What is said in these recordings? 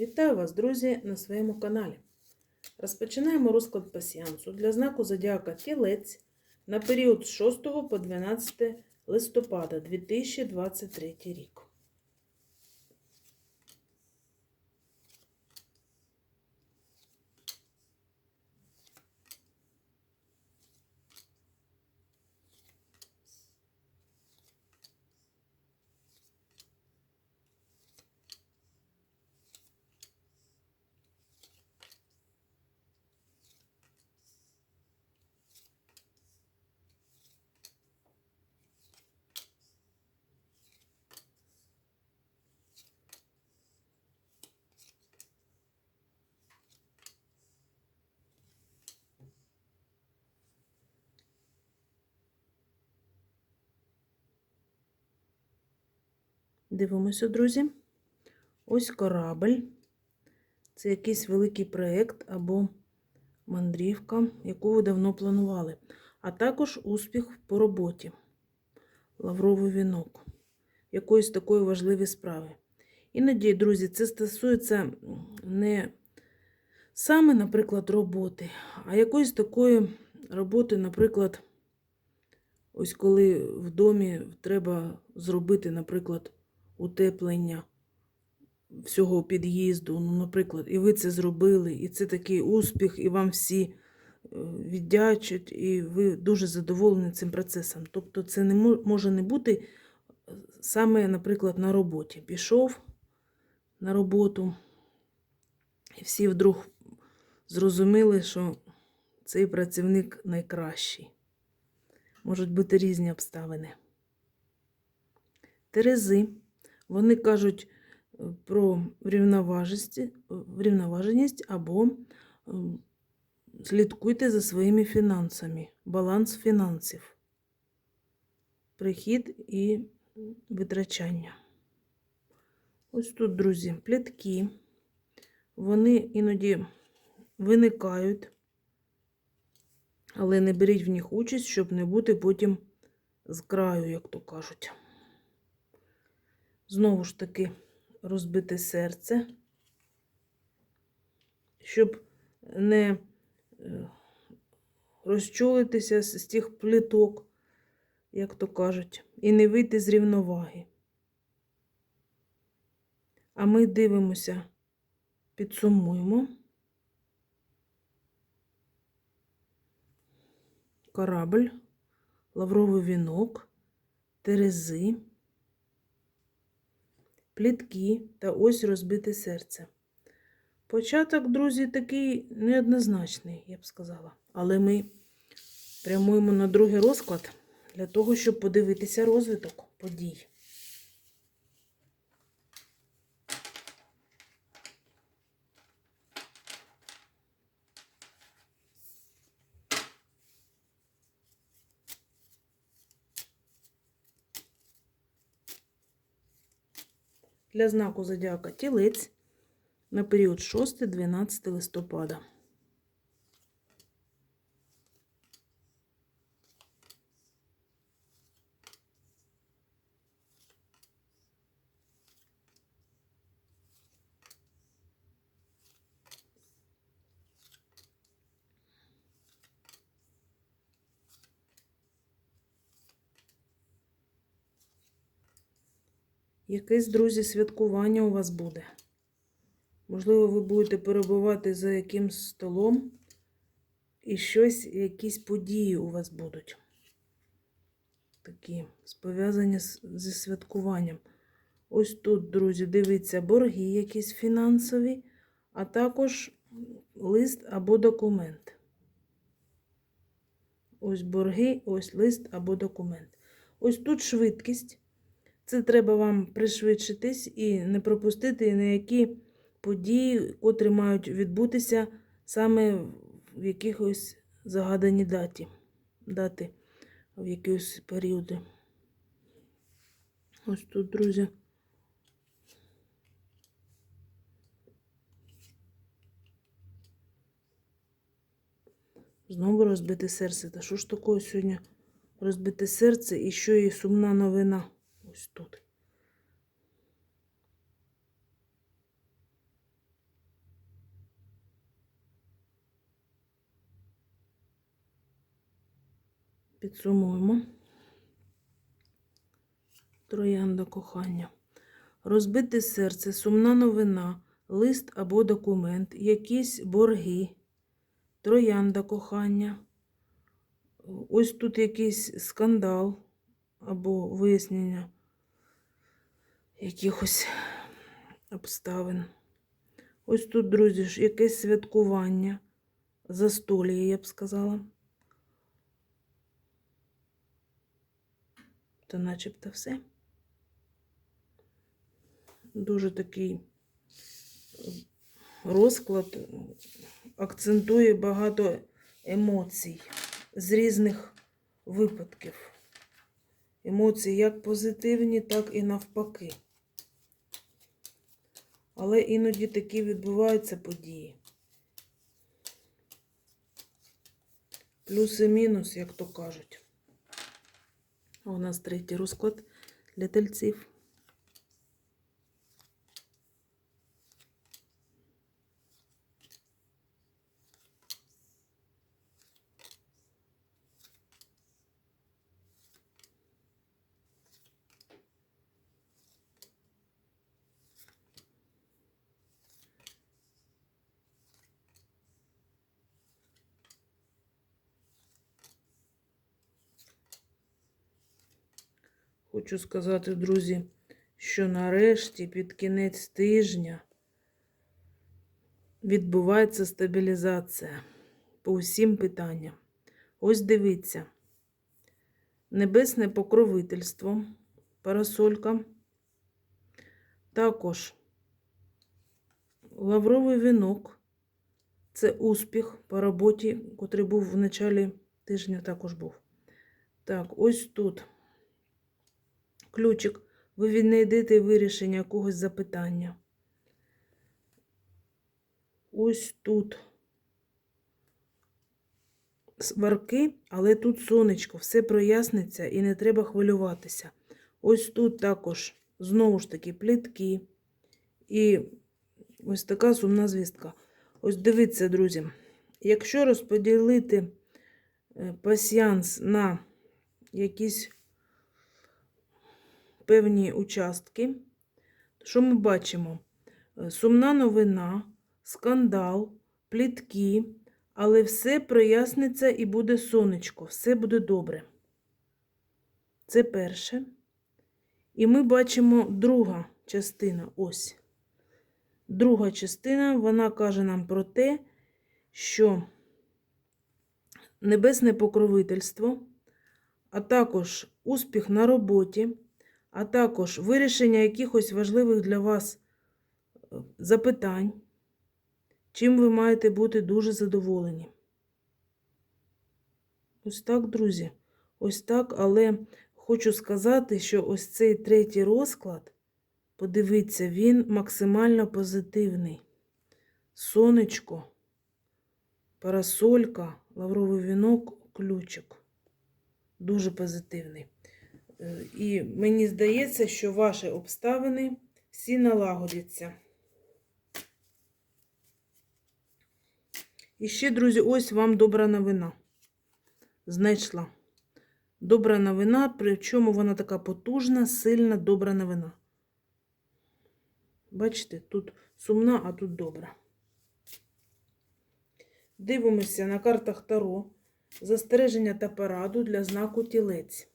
Вітаю вас, друзі, на своєму каналі. Розпочинаємо розклад пасіансу для знаку Зодіака Тілець на період з 6 по 12 листопада 2023 рік. Дивимося, друзі. Ось корабль. Це якийсь великий проєкт або мандрівка, яку ви давно планували. А також успіх по роботі, лавровий вінок, якоїсь такої важливої справи. Іноді, друзі, це стосується не саме, наприклад, роботи, а якоїсь такої роботи, наприклад, ось коли в домі треба зробити, наприклад, утеплення всього під'їзду, ну, наприклад, і ви це зробили, і це такий успіх, і вам всі е, віддячать, і ви дуже задоволені цим процесом. Тобто це не може не бути е, саме, наприклад, на роботі. Пішов на роботу, і всі вдруг зрозуміли, що цей працівник найкращий. Можуть бути різні обставини. Терези. Вони кажуть е, про врівноваженість, врівноваженість або е, слідкуйте за своїми фінансами, баланс фінансів, прихід і витрачання. Ось тут, друзі, плітки. Вони іноді виникають, але не беріть в них участь, щоб не бути потім з краю, як то кажуть. Знову ж таки, розбите серце, щоб не е, розчулитися з тих пліток, як то кажуть, і не вийти з рівноваги. А ми дивимося, підсумуємо. Корабль, лавровий вінок, терези плітки та ось розбите серце. Початок, друзі, такий неоднозначний, я б сказала. Але ми прямуємо на другий розклад для того, щоб подивитися розвиток подій. Для знаку зодіака тілець на період 6-12 листопада. Якесь, друзі, святкування у вас буде. Можливо, ви будете перебувати за якимсь столом, і щось, якісь події у вас будуть. Такі, пов'язані зі святкуванням. Ось тут, друзі, дивіться, борги якісь фінансові, а також лист або документ. Ось борги, ось лист або документ. Ось тут швидкість. Це треба вам пришвидшитись і не пропустити на які події, котрі мають відбутися саме в якихось загаданій даті, дати в якісь періоди. Ось тут, друзі. Знову розбите серце. Та що ж такое сьогодні розбите серце і що і сумна новина? Ось тут. Підсумуємо троянда кохання. Розбите серце, сумна новина, лист або документ, якісь борги, троянда кохання. Ось тут якийсь скандал або вияснення якихось обставин. Ось тут, друзі, ж якесь святкування, застолля, я б сказала. Та начебто все. Дуже такий е, розклад акцентує багато емоцій з різних випадків. Емоції як позитивні, так і навпаки. Але іноді такі відбуваються події. Плюс і мінус, як то кажуть. У нас третій розклад для тельців. Хочу сказати, друзі, що нарешті під кінець тижня відбувається стабілізація по усім питанням. Ось дивіться. Небесне покровительство, парасолька. Також лавровий вінок. Це успіх по роботі, котрий був в началі тижня, також був. Так, ось тут ключик. Ви віднайдете вирішення якогось запитання. Ось тут сварки, але тут сонечко, все проясниться і не треба хвилюватися. Ось тут також, знову ж таки, плітки. І ось така сумна звістка. Ось дивіться, друзі, якщо розподілити е, пасіянс на якісь певні участки, що ми бачимо? Е, Сумна новина, скандал, плітки, але все проясниться і буде сонечко, все буде добре. Це перше. І ми бачимо друга частина. Ось. Друга частина, вона каже нам про те, що небесне покровительство, а також успіх на роботі, а також вирішення якихось важливих для вас е, запитань, чим ви маєте бути дуже задоволені. Ось так, друзі. Ось так, але хочу сказати, що ось цей третій розклад, подивіться, він максимально позитивний. Сонечко, парасолька, лавровий вінок, ключик. Дуже позитивний. Е, І мені здається, що ваші обставини всі налагодяться. І ще, друзі, ось вам добра новина. Знайшла. Добра новина, причому вона така потужна, сильна, добра новина. Бачите, тут сумна, а тут добра. Дивимося на картах Таро. Застереження та пораду для знаку тілець.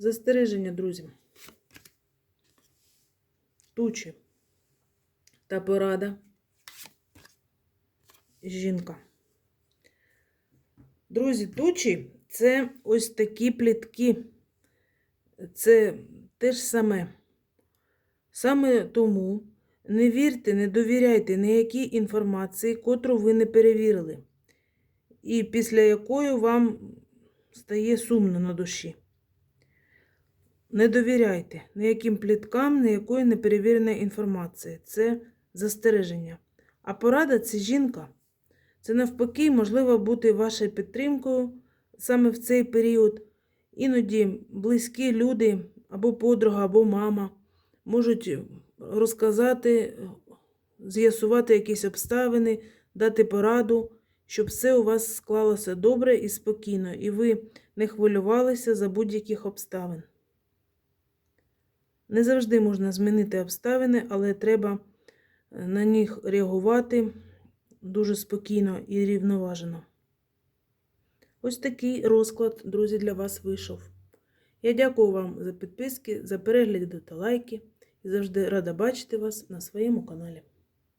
Застереження, друзі. Тучі та порада. Жінка. Друзі, тучі це ось такі плітки. Це те ж саме. Саме тому не вірте, не довіряйте ніякій інформації, котру ви не перевірили, і після якої вам стає сумно на душі. Не довіряйте ніяким пліткам, ніякої неперевіреної інформації. Це застереження. А порада це жінка. Це навпаки, можливо бути вашою підтримкою саме в цей період. Іноді близькі люди, або подруга, або мама можуть розказати, з'ясувати якісь обставини, дати пораду, щоб все у вас склалося добре і спокійно, і ви не хвилювалися за будь-яких обставин. Не завжди можна змінити обставини, але треба е, на них реагувати дуже спокійно і рівноважено. Ось такий розклад, друзі, для вас вийшов. Я дякую вам за підписки, за перегляди та лайки і завжди рада бачити вас на своєму каналі.